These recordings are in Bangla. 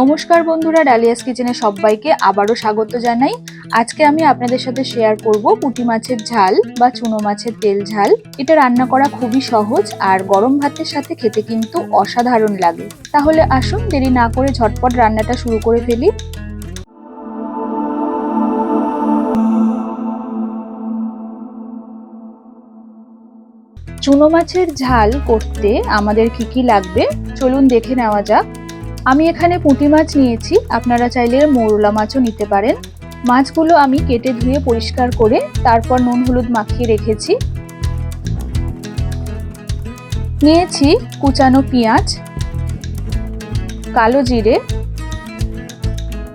নমস্কার বন্ধুরা, ডালিয়াস কিচেনে সবাইকে আবারও স্বাগত জানাই। আজকে আমি আপনাদের সাথে শেয়ার করব পুঁটি মাছের ঝাল বা চুনো মাছের তেল ঝাল। এটা রান্না করা খুবই সহজ আর গরম ভাতের সাথে খেতে কিন্তু অসাধারণ লাগে। তাহলে আসুন, দেরি না করে ঝটপট রান্নাটা শুরু করে ফেলি। চুনো মাছের ঝাল করতে আমাদের কি কি লাগবে? চলুন দেখে নেওয়া যাক। আমি এখানে পুঁটি মাছ নিয়েছি। আপনারা চাইলে মৌরলা মাছও নিতে পারেন। মাছগুলো আমি কেটে ধুয়ে পরিষ্কার করে তারপর নুন হলুদ মাখিয়ে রেখেছি। নিয়েছি কুচানো পেঁয়াজ, কালো জিরে,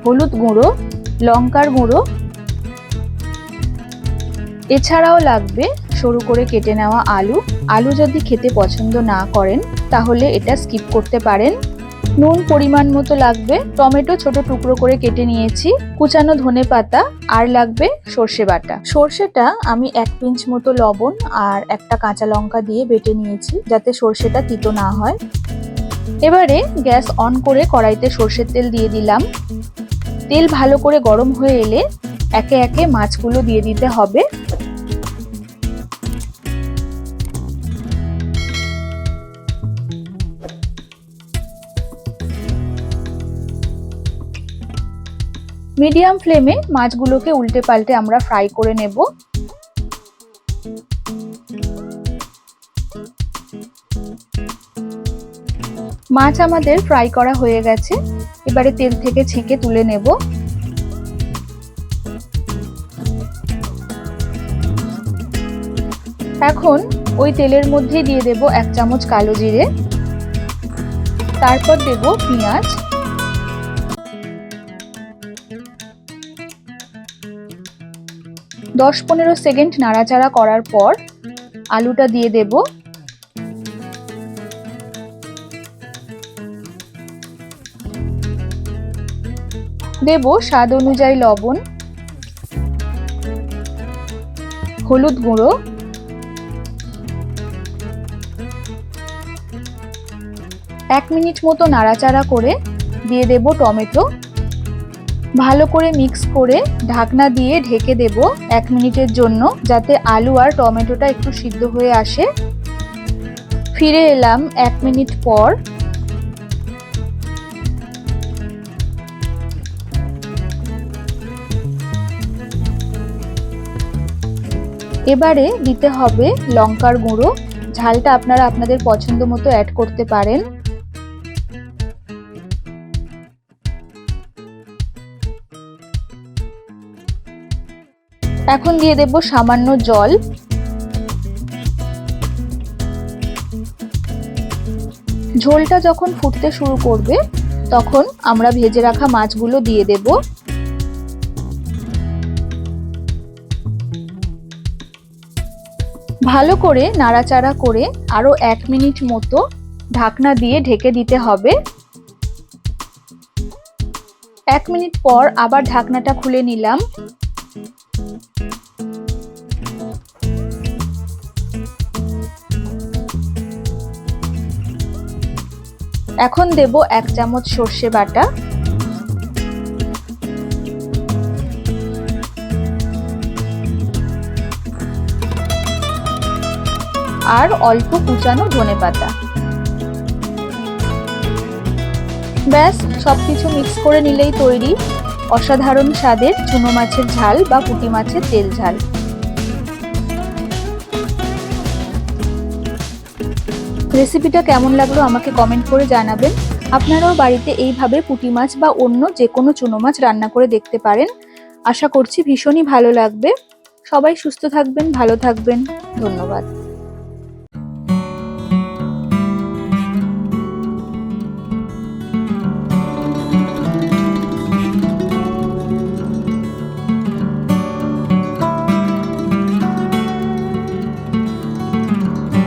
হলুদ গুঁড়ো, লঙ্কার গুঁড়ো। এছাড়াও লাগবে সরু করে কেটে নেওয়া আলু। আলু যদি খেতে পছন্দ না করেন, তাহলে এটা স্কিপ করতে পারেন। নুন পরিমাণ মতো লাগবে। টমেটো ছোট টুকরো করে কেটে নিয়েছি। কুচানো ধনে পাতা, আর লাগবে সর্ষে বাটা। সর্ষেটা আমি এক পিঞ্চ মতো লবণ আর একটা কাঁচা লঙ্কা দিয়ে বেটে নিয়েছি যাতে সর্ষেটা তিতো না হয়। এবারে গ্যাস অন করে কড়াইতে সর্ষের তেল দিয়ে দিলাম। তেল ভালো করে গরম হয়ে এলে একে একে মাছগুলো দিয়ে দিতে হবে। মিডিয়াম ফ্লেমে মাছগুলোকে উল্টে পাল্টে আমরা ফ্রাই করে নেব। মাছ আমাদের ফ্রাই করা হয়ে গেছে। এবারে তেল থেকে ছেঁকে তুলে নেব। এখন ওই তেলের মধ্যে দিয়ে দেব এক চামচ কালো জিরে। তারপর দেব পেঁয়াজ। দশ পনেরো সেকেন্ড নাড়াচাড়া করার পর আলুটা দিয়ে দেব। দেব স্বাদ অনুযায়ী লবণ, হলুদ গুঁড়ো, এক মিনিট মতো নাড়াচাড়া করে দিয়ে দেব টমেটো। ভালো করে মিক্স করে ঢাকনা দিয়ে ঢেকে দেব এক মিনিটের জন্য, যাতে আলু আর টমেটোটা একটু সিদ্ধ হয়ে আসে। ফিরে এলাম এক মিনিট পর। এবারে দিতে হবে লঙ্কার গুঁড়ো। ঝালটা আপনারা আপনাদের পছন্দ মতো অ্যাড করতে পারেন। এখন দিয়ে দেব সামান্য জল। ঝোলটা যখন ফুটতে শুরু করবে, তখন আমরা ভেজে রাখা মাছগুলো দিয়ে দেব। ভালো করে নাড়াচাড়া করে আরও এক মিনিট মতো ঢাকনা দিয়ে ঢেকে দিতে হবে। এক মিনিট পর আবার ঢাকনাটা খুলে নিলাম। এখন দেব এক চামচ সর্ষে বাটা। আর অল্প কুচানো ধনে পাতা। ব্যাস, সবকিছু মিক্স করে নিলেই তৈরি। অসাধারণ স্বাদের চুনো মাছের ঝাল বা পুঁটি মাছের তেল ঝাল। রেসিপিটা কেমন লাগল আমাকে কমেন্ট করে জানাবেন। আপনারাও বাড়িতে এইভাবে পুঁটি মাছ বা অন্য যে কোনো চুনো মাছ রান্না করে দেখতে পারেন। আশা করছি ভীষণই ভালো লাগবে। সবাই সুস্থ থাকবেন, ভালো থাকবেন। ধন্যবাদ।